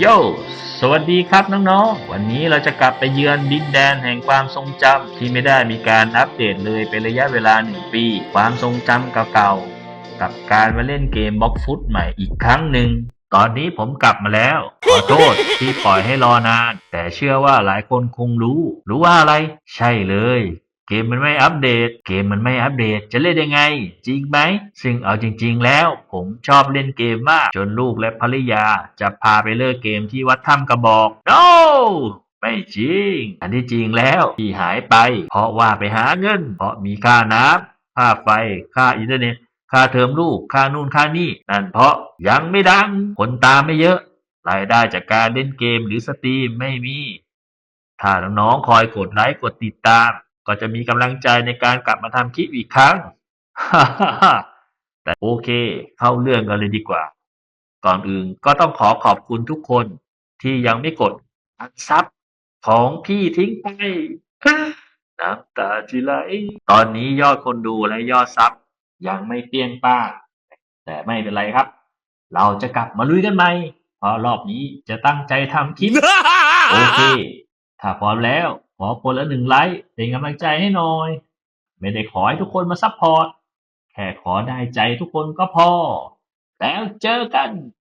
โย สวัสดีครับน้องๆ วันนี้เราจะกลับไปเยือนดินแดนแห่งความทรงจำที่ไม่ได้มีการอัปเดตเลยเป็นระยะเวลาหนึ่งปี ความทรงจำเก่าๆ กับการมาเล่นเกมบล็อกฟุตใหม่อีกครั้งหนึ่ง ตอนนี้ผมกลับมาแล้ว ขอโทษที่ปล่อยให้รอนาน แต่เชื่อว่าหลายคนคงรู้ รู้ว่าอะไร ใช่เลย เกมมันไม่อัปเดต เกมมันไม่อัปเดต จะเล่นยังไง จริงไหม ซึ่งเอาจริง ๆ แล้ว ผมชอบเล่นเกมมาก จนลูกและภรรยา จะพาไปเลิกเกมที่วัดถ้ำกระบอก no ไม่จริง อันที่จริงแล้วที่หายไป เพราะว่าไปหาเงิน เพราะมีค่าน้ำค่าไฟ ค่าอินเทอร์เน็ต ค่าเทอมลูก ค่านู่นค่านี่นั่นเพราะยังไม่ดัง คนตามไม่เยอะ รายได้จากการเล่นเกมหรือสตรีมไม่มี ถ้าน้องๆคอยกดไลค์กดติดตาม ก็จะมีกำลังใจในการกลับมาทำคลิปอีกครั้งแต่โอเค เข้าเรื่องกันเลยดีกว่า ก่อนอื่นก็ต้องขอขอบคุณทุกคนที่ยังไม่กดอันซับของพี่ทิ้งไปน้ำตาจิไหลตอนนี้ยอดคนดูและยอดซับยังไม่เปลี่ยนป้างแต่ไม่เป็นไรครับ เราจะกลับมาลุยกันใหม่เพราะรอบนี้จะตั้งใจทำคลิป โอเค ถ้าพร้อมแล้ว ขอคนละหนึ่งไลค์เป็นกำลังใจให้หน่อย ไม่ได้ขอให้ทุกคนมาซัพพอร์ต แค่ขอได้ใจทุกคนก็พอ แล้วเจอกัน